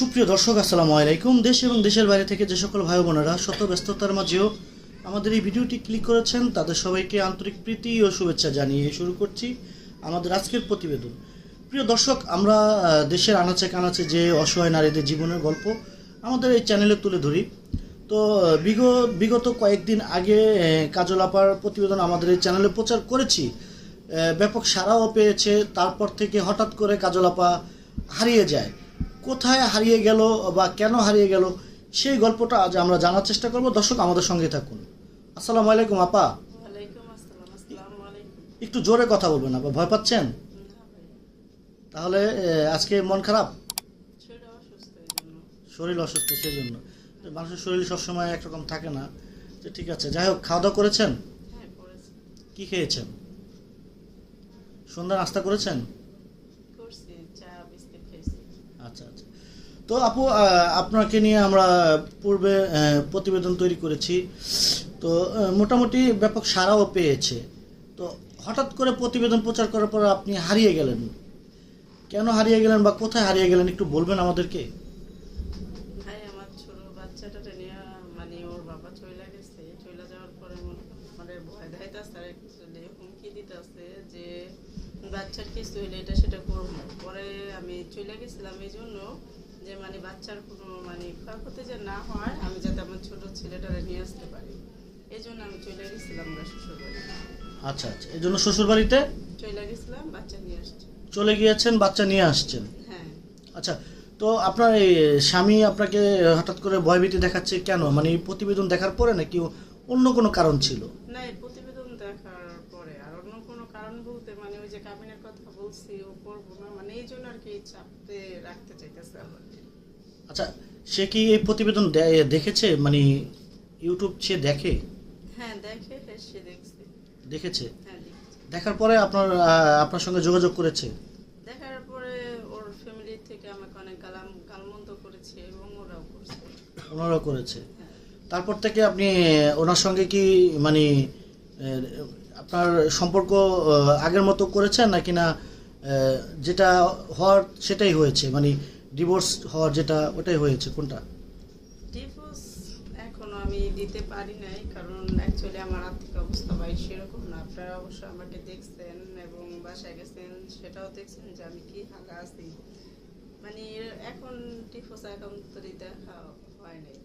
সুপ্রিয় দর্শক, আসসালামু আলাইকুম। দেশ এবং দেশের বাইরে থেকে যে সকল ভাই বোনেরা শত ব্যস্ততার মাঝেও আমাদের এই ভিডিওটি ক্লিক করেছেন, তাদের সবাইকে আন্তরিক প্রীতি ও শুভেচ্ছা জানিয়ে শুরু করছি আমাদের আজকের প্রতিবেদন। প্রিয় দর্শক, আমরা দেশের আনাচে কানাচে যে অসহায় নারীদের জীবনের গল্প আমাদের এই চ্যানেলে তুলে ধরি। তো বিগত বিগত কয়েকদিন আগে কাজল আপার প্রতিবেদন আমাদের এই চ্যানেলে প্রচার করেছি। ব্যাপক সাড়াও পেয়েছে, তারপর থেকে হঠাৎ করে কাজল আপা হারিয়ে যায়। কোথায় হারিয়ে গেল বা কেন হারিয়ে গেল সেই গল্পটা আজ আমরা জানার চেষ্টা করব। দর্শক আমাদের সঙ্গে থাকুন। আসসালামু আলাইকুম আপা। একটু জোরে কথা বলবেন আপা। ভয় পাচ্ছেন? তাহলে আজকে মন খারাপ? অসুস্থ শরীর অসুস্থ সেই জন্য। মানুষের শরীর সবসময় একরকম থাকে না। তো ঠিক আছে যাই হোক খাওয়া দাওয়া করেছেন? হ্যাঁ কি খেয়েছেন? সন্ধ্যা নাস্তা করেছেন করছি চা বিস্কিট খেয়েছি আচ্ছা আচ্ছা তো আপু আপনাকে নিয়ে আমরা পূর্বে প্রতিবেদন তৈরি করেছি। তো মোটামুটি ব্যাপক সাড়াও পেয়েছে। তো হঠাৎ করে প্রতিবেদন প্রচার করার পর আপনি হারিয়ে গেলেন। কেন হারিয়ে গেলেন বা কোথায় হারিয়ে গেলেন একটু বলবেন আমাদেরকে? আমার ছোট বাচ্চাটা নিয়ে মানে ওর বাবা চলে গেছে। চলে যাওয়ার পরে মানে ভয় যে বাচ্চার কিছু হইলে এটা সেটা করব পরে আমি চলে গেছিলাম, এই জন্য যে মানে বাচ্চার কোনো মানে ক্ষয়ক্ষতি যে না হয় আমি যাতে আমার ছোট ছেলেটারে নিয়ে আসতে পারি। এই জন্য আমি চলে গেছিলাম আমরা শ্বশুরবাড়ি। আচ্ছা আচ্ছা। এই জন্য শ্বশুরবাড়িতে? চলে গেছিলাম বাচ্চা নিয়ে আসছি। চলে গিয়েছেন বাচ্চা নিয়ে আসছেন? হ্যাঁ। আচ্ছা তো আপনার এই স্বামী আপনাকে হঠাৎ করে ভয়ভীতি দেখাচ্ছে কেন? মানে প্রতিবেদন দেখার পরে নাকি অন্য কোনো কারণ ছিল? না এই প্রতিবেদন দেখার পরে আর অন্য কোনো কারণ বলতে মানে ওই যে কাবিনের কথা বলছি ও করব না মানে এই জন্য আর কি চাপতে রাখতে চাইতেছে আমার আচ্ছা সে কি এই প্রতিবেদন দে- দেখেছে? মানে ইউটিউব সে দেখে? হ্যাঁ দেখে হ্যাঁ, সে দেখছে। দেখেছে? হ্যাঁ দেখছে। দেখার পরে আপনার আহ, আপনার সঙ্গে যোগাযোগ করেছে? দেখার পরে ওর ফ্যামিলি থেকে আমাকে অনেক গালাম গালমন্দ করেছে এবং ওরাও করছে। ওনারাও করেছে? হ্যাঁ। তারপর থেকে আপনি আহ, ওনার সঙ্গে কি মানে আহ, আপনার সম্পর্ক আহ, আগের মতো করেছেন নাকি না আহ, যেটা হওয়ার সেটাই হয়েছে? মানে ডিভোর্স হওয়ার যেটা ওটাই হয়েছে কোনটা? ডিভোর্স এখনও আমি দিতে পারি নাই কারণ অ্যাকচুয়ালি আমার আর্থিক অবস্থা ভাই সেরকম না। আপনারা অবশ্য আমাকে দেখছেন এবং বাসায় গেছেন সেটাও দেখছেন যে আমি কি হালা আছি। মানে এখন ডিভোর্স অ্যাকাউন্ট তো দেখা হয় নাই।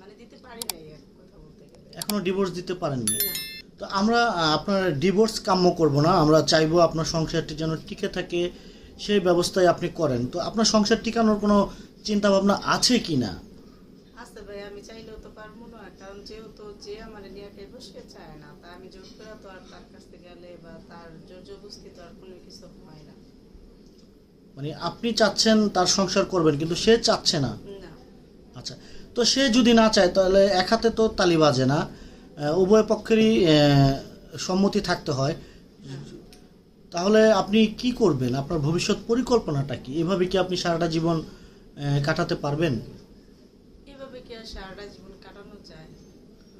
মানে দিতে পারি নাই কথা বলতে গেলে। এখনও ডিভোর্স দিতে পারেননি? না। তো আমরা আপনার ডিভোর্স কাম্য করব না। আমরা চাইব আপনার সংসারটি যেন টিকে থাকে সেই ব্যবস্থায় আপনি করেন। তো আপনার সংসার টিকানোর কোনো চিন্তা ভাবনা আছে কি না আচ্ছা ভাই আমি চাইলেও তো পারব না কারণ যেহেতু যে আমার নিয়ে খাইবো সে চায় না তা আমি জোর করে তো আর তার কাছ থেকে গেলে বা তার জোর জবস্তি তো আর কোনো কিছু হয় না। মানে আপনি চাচ্ছেন তার সংসার করবেন কিন্তু সে চাচ্ছে না। না। আচ্ছা তো সে যদি না চায় তাহলে এক হাতে তো তালি বাজে না। উভয় পক্ষেরই সম্মতি থাকতে হয়। তাহলে আপনি কি করবেন? আপনার ভবিষ্যৎ পরিকল্পনাটা কি? এভাবে কি আপনি সারাটা জীবন কাটাতে পারবেন? এভাবে কি আর সারাটা জীবন কাটানো যায়?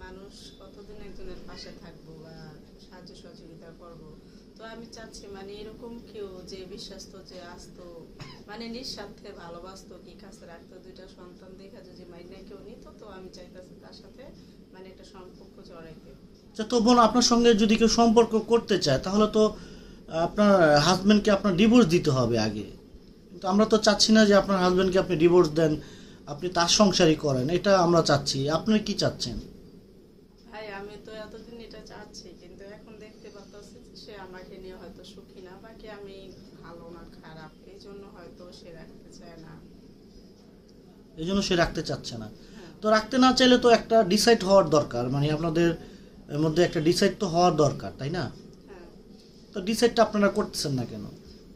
মানুষ কতদিন একজনের পাশে থাকব বা সাহায্য সহযোগিতা করব? তো আমি চাচ্ছি মানে এরকম কেউ যে বিশ্বস্ত যে আসতো মানে নিঃস্বার্থে ভালোবাসতো কি কাছে রাখতো দুইটা সন্তান দেখা যদি মাইনে কেউ নিত তো আমি চাইতেছি তার সাথে মানে একটা সম্পর্ক জড়াইতে। আচ্ছা তো বোন আপনার সঙ্গে যদি কেউ সম্পর্ক করতে চায় তাহলে তো আপনার হাজব্যান্ডকে আপনার ডিভোর্স দিতে হবে আগে। কিন্তু আমরা তো চাচ্ছি না যে আপনার হাজব্যান্ডকে আপনি ডিভোর্স দেন আপনি তার সংসারই করেন। এটা আমরা চাচ্ছি। আপনি কি চাচ্ছেন? ভাই আমি তো এতদিন এটা চাচ্ছি কিন্তু এখন দেখতে পাচ্ছি সে আমাকে নিয়ে হয়তো সুখী না বাকি আমি ভালো না খারাপ। এই জন্য হয়তো সে রাখতে চায় না। এই জন্য সে রাখতে চাচ্ছে না। হ্যাঁ। তো রাখতে না চাইলে তো একটা ডিসাইড হওয়ার দরকার। মানে আপনাদের মধ্যে একটা ডিসাইড তো হওয়ার দরকার তাই না? তো ডিসাইডটা আপনারা করতেছেন না কেন?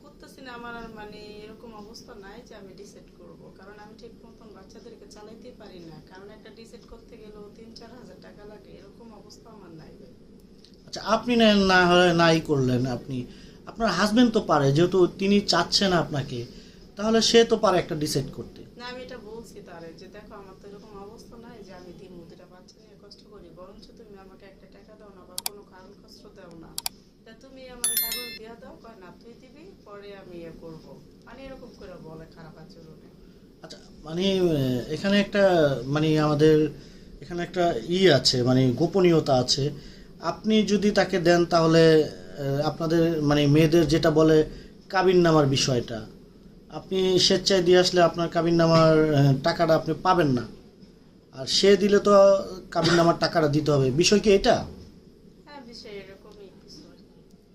করতেছি না আমার মানে এরকম অবস্থা নাই যে আমি ডিসাইড করব। কারণ আমি ঠিক মতন বাচ্চাদেরকে চালাইতেই পারি না। কারণ একটা ডিসাইড করতে গেলেও তিন চার হাজার টাকা লাগে এরকম অবস্থা আমার নাই আচ্ছা আপনি না না হয় নাই করলেন আপনি। আপনার হাজবেন্ড তো পারে যেহেতু তিনি চাচ্ছেন আপনাকে তাহলে সে তো পারে একটা ডিসাইড করতে। না আমি এটা বলছি তারে যে দেখো আমার তো এরকম অবস্থা নাই যে আমি দিন দুটা বাচ্চা নিয়ে কষ্ট করি বরঞ্চ তুমি আমাকে একটা টাকা দাও না বা কোনো কারণ কষ্ট দাও না তা তুমি আমার কাগজ দিয়া দাও কয় না তুই দিবি পরে আমি ইয়ে করব। মানে এরকম করে বলে খারাপ আচরণে। আচ্ছা মানে এখানে একটা মানে আমাদের এখানে একটা ই আছে মানে গোপনীয়তা আছে। আপনি যদি তাকে দেন তাহলে আপনাদের মানে মেয়েদের যেটা বলে কাবিন নামার বিষয়টা, আপনি স্বেচ্ছায় দিয়ে আসলে আপনার কাবিন নামার টাকাটা আপনি পাবেন না। আর সে দিলে তো কাবিন নামার টাকাটা দিতে হবে। বিষয় কি এটা হ্যাঁ বিষয় এরকমই কিছু আর কি।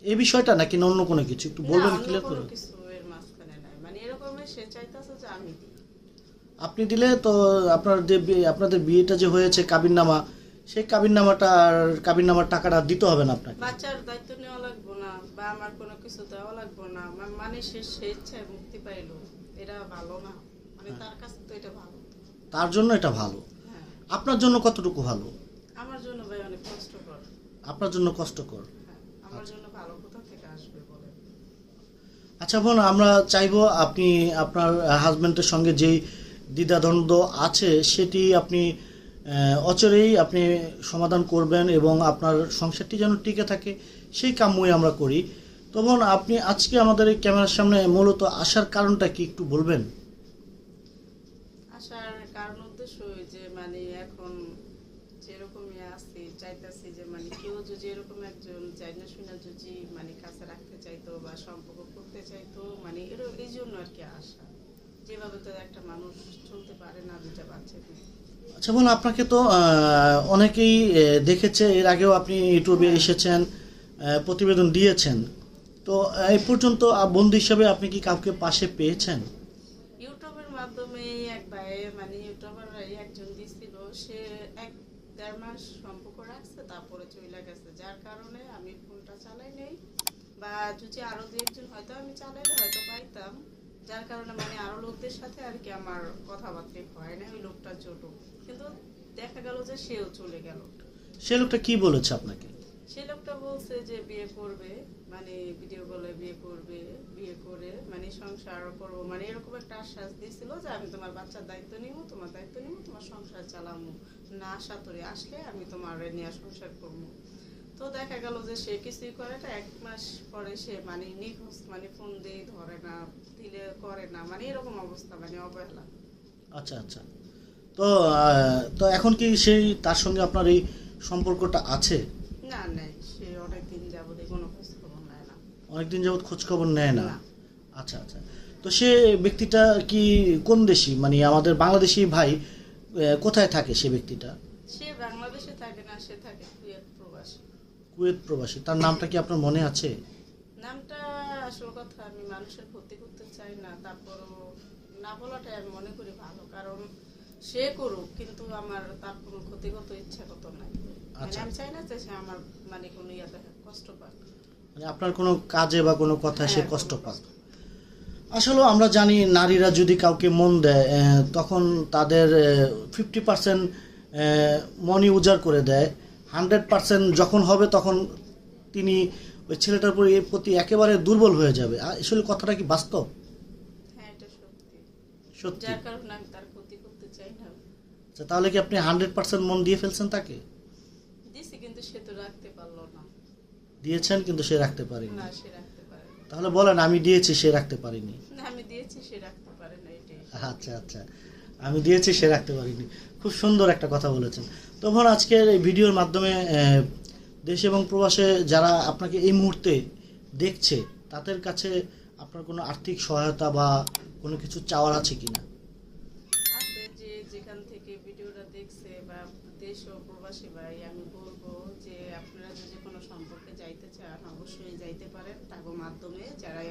এই বিষয়টা নাকি অন্য কোনো কিছু? একটু বলবেন ক্লিয়ার করে। মানে এরকমই সে চাইতেছে যে আমি আপনি দিলে তো আপনার যে আপনাদের বিয়েটা যে হয়েছে কাবিন নামা সেই কাবিন নামাটা আর কাবিন নামার টাকাটা দিতে হবে না আপনাকে? বাচ্চার দায়িত্ব নেওয়া লাগবো না বা আমার কোনো কিছু দেওয়া লাগবো না। মানে সে স্বেচ্ছায় মুক্তি পাইলো। এটা ভালো না। মানে হ্যাঁ। তার কাছে তো এটা ভালো। তার জন্য এটা ভালো। হ্যাঁ। আপনার জন্য কতটুকু ভালো? আমার জন্য ভাই অনেক কষ্টকর। আপনার জন্য কষ্টকর হ্যাঁ আমার জন্য ভালো কোথা থেকে আসবে বলে। আচ্ছা বোন আমরা চাইব আপনি আপনার হাজব্যান্ডের সঙ্গে যেই দ্বিধাদ্বন্দ্ব আছে সেটি আপনি অচরেই আপনি সমাধান করবেন এবং আপনার সংসারটি যেন টিকে থাকে সেই কাম্যই আমরা করি। তো বোন আপনি আজকে আমাদের এই ক্যামেরার সামনে মূলত আসার কারণটা কি একটু বলবেন? আসার কারণ উদ্দেশ্য যে মানে এখন যেরকমই আছি চাইতেছি যে মানে কেউ যদি এরকম একজন চাই না শুনে যদি মানে কাছে রাখতে চাইতো বা সম্পর্ক করতে চাইতো মানে এর এই জন্য আর কি আসা যেভাবে তো একটা মানুষ চলতে পারে না দুটা বাচ্চা আচ্ছা বোন আপনাকে তো অনেকেই দেখেছে এর আগেও আপনি ইউটিউবে এসেছেন প্রতিবেদন দিয়েছেন। তো এই পর্যন্ত বন্ধু হিসাবে আপনি কি কাউকে পাশে পেয়েছেন? ইউটিউবের মাধ্যমে এক ভাই মানে ইউটিউবার একজন দিছিল সে দেড় মাস সম্পর্ক রাখছে, তারপরে চলে গেছে। যার কারণে আমি ফোনটা চালাই নেই। বা যদি আরও দু একজন হয়তো আমি চালাইলে হয়তো পাইতাম। যার কারণে মানে আরও লোকদের সাথে আর কি আমার কথাবার্তা হয় না, ওই লোকটা ছোট। কিন্তু দেখা গেল যে সেও চলে গেল। সে লোকটা কি বলেছে আপনাকে? সে লোকটা বলছে যে বিয়ে করবে মানে ভিডিও কলে বিয়ে করবে, বিয়ে করে মানে সংসার করব মানে এরকম একটা আশ্বাস দিয়েছিল যে আমি তোমার বাচ্চার দায়িত্ব নিব, তোমার দায়িত্ব নিব, তোমার সংসার চালামু। না আশা তোরে আসলে আমি তোমার নিয়ে সংসার করব। তো দেখা গেল যে সে কিছুই করে না, এক মাস পরে সে মানে নিখোঁজ মানে ফোন দিয়ে ধরে না, দিলে করে না মানে এরকম অবস্থা মানে অবহেলা। আচ্ছা আচ্ছা। তো তো এখন কি সেই, তার সঙ্গে আপনার এই সম্পর্কটা আছে না নাই সে অনেকদিন যাবত কোনো খোঁজ খবর নেয় না অনেকদিন যাবত খোঁজ খবর নেয় না। আচ্ছা আচ্ছা। তো সে ব্যক্তিটা কি কোন দেশি? মানে আমাদের বাংলাদেশি ভাই কোথায় থাকে সে ব্যক্তিটা? সে বাংলাদেশে থাকে না সে থাকে কুয়েত প্রবাসী। কুয়েত প্রবাসী। তার নামটা কি আপনার মনে আছে? নামটা আসল কথা আমি মানুষের ক্ষতি করতে চাই না তারপরও না বলাটাই আমি মনে করি ভালো। কারণ সে করুক কিন্তু আমার তার কোনো ক্ষতিগত ইচ্ছা কত নাই মানে আচ্ছা। আমি চাই না যে সে আমার মানে কোনো ইয়াতে কষ্ট পাক। মানে আপনার কোনো কাজে বা কোনো কথায় সে হ্যাঁ, কষ্ট পাক। আসলে আমরা জানি নারীরা যদি কাউকে মন দেয় তখন তাদের ফিফটি পার্সেন্ট মনি উজাড় করে দেয়। হান্ড্রেড পার্সেন্ট যখন হবে তখন তিনি ওই ছেলেটার প্রতি প্রতি একেবারে দুর্বল হয়ে যাবে। আসলে কথাটা কি বাস্তব? হ্যাঁ সত্যি। আচ্ছা, তাহলে কি আপনি হান্ড্রেড পার্সেন্ট মন দিয়ে ফেলছেন তাকে দিছি কিন্তু সে তো রাখতে পারল না দিয়েছেন কিন্তু সে রাখতে পারেনি। না সে রাখতে পারে তাহলে বলেন আমি দিয়েছি সে রাখতে পারিনি। না আমি দিয়েছি সে রাখতে পারে না এটাই। আচ্ছা আচ্ছা। আমি দিয়েছি সে রাখতে পারিনি। খুব সুন্দর একটা কথা বলেছেন। তখন আজকের এই ভিডিওর মাধ্যমে দেশ এবং প্রবাসে যারা আপনাকে এই মুহূর্তে দেখছে তাদের কাছে আপনার কোনো আর্থিক সহায়তা বা কোনো কিছু চাওয়ার আছে যেখান থেকে ভিডিওটা দেখছে বা দেশ ও প্রবাসী ভাই, আমি বলব যে আপনারা যদি কোনো সম্পর্কে যাইতে চান, অবশ্যই যাইতে পারেন তাগো মাধ্যমে। যারা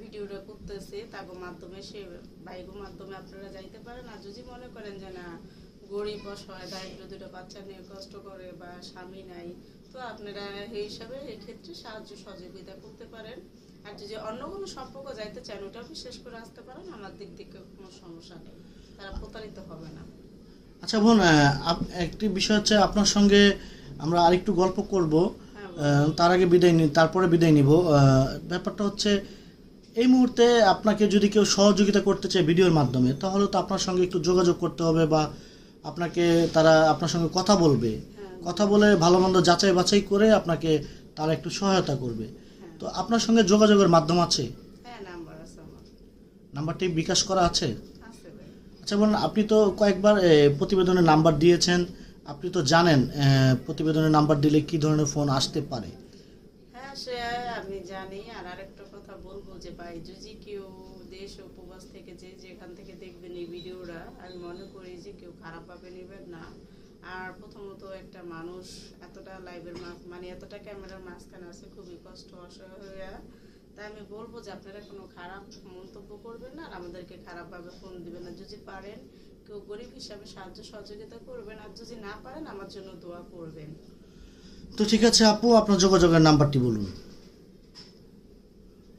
ভিডিওটা করতেছে, তাগো মাধ্যমে সে ভাইগো মাধ্যমে আপনারা যাইতে পারেন। আর যদি মনে করেন যে না, গরিব অসহায়, দারিদ্র দুটো বাচ্চা নিয়ে কষ্ট করে বা স্বামী নাই, তো আপনারা এই হিসাবে এই ক্ষেত্রে সাহায্য সহযোগিতা করতে পারেন। আর যদি অন্য কোনো সম্পর্ক যাইতে চান ওটাও বিশেষ করে আসতে পারেন। আমার দিক থেকে কোনো সমস্যা নেই। তারা প্রতারিত হবে না। আচ্ছা বোন একটি বিষয় হচ্ছে আপনার সঙ্গে আমরা আরেকটু গল্প করব। হ্যাঁ, তার আগে বিদায় নি তারপরে বিদায় নিব। ব্যাপারটা হচ্ছে এই মুহূর্তে আপনাকে যদি কেউ সহযোগিতা করতে চায় ভিডিওর মাধ্যমে তাহলে তো আপনার সঙ্গে একটু যোগাযোগ করতে হবে বা আপনাকে তারা আপনার সঙ্গে কথা বলবে। হ্যাঁ, কথা বলে ভালো মন্দ যাচাই বাছাই করে আপনাকে তারা একটু সহায়তা করবে। হ্যাঁ। তো আপনার সঙ্গে যোগাযোগের মাধ্যম আছে? নাম্বারটি বিকাশ করা আছে? আচ্ছা বলুন, আপনি তো কয়েকবার প্রতিবেদনের নাম্বার দিয়েছেন। আপনি তো জানেন প্রতিবেদনের নাম্বার দিলে কি ধরনের ফোন আসতে পারে? হ্যাঁ সে আমি জানি। আর আরেকটা কথা বলব যে, ভাই, যদি কেউ দেশ উপবাস থেকে যে যেখান থেকে দেখবেন এই ভিডিওটা, আমি মনে করি যে কেউ খারাপভাবে নেবেন না। আর প্রথমত একটা মানুষ এতটা লাইভের মানে এতটা ক্যামেরার মাঝখানে আছে, খুবই কষ্ট, অসহায়। হয়ে তাই আমি বলব যে আপনারা কোনো খারাপ মন্তব্য করবেন না আর আমাদেরকে খারাপভাবে ফোন দিবেন না। যদি পারেন কেউ গরিব হিসাবে সাহায্য সহযোগিতা করবেন আর যদি না পারেন আমার জন্য দোয়া করবেন। তো ঠিক আছে আপু আপনার যোগাযোগের নাম্বারটি বলুন।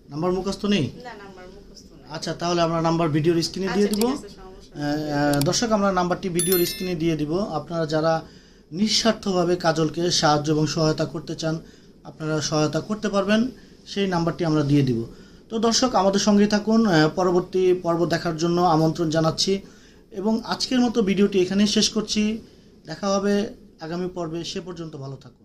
নাম্বার মুখস্থ নেই? না নাম্বার মুখস্থ না আচ্ছা তাহলে আমরা নাম্বার ভিডিওর স্ক্রিনে দিয়ে আচ্ছা, দিব। নেই। আহ, দর্শক আমরা নাম্বারটি ভিডিওর স্ক্রিনে দিয়ে দিব। আপনারা যারা নিঃস্বার্থভাবে কাজলকে সাহায্য এবং সহায়তা করতে চান আপনারা সহায়তা করতে পারবেন। সেই নাম্বারটি আমরা দিয়ে দিব। তো দর্শক, আমাদের সঙ্গে থাকুন। পরবর্তী পর্ব দেখার জন্য আমন্ত্রণ জানাচ্ছি এবং আজকের মতো ভিডিওটি এখানেই শেষ করছি। দেখা হবে আগামী পর্বে। সে পর্যন্ত ভালো থাকুন।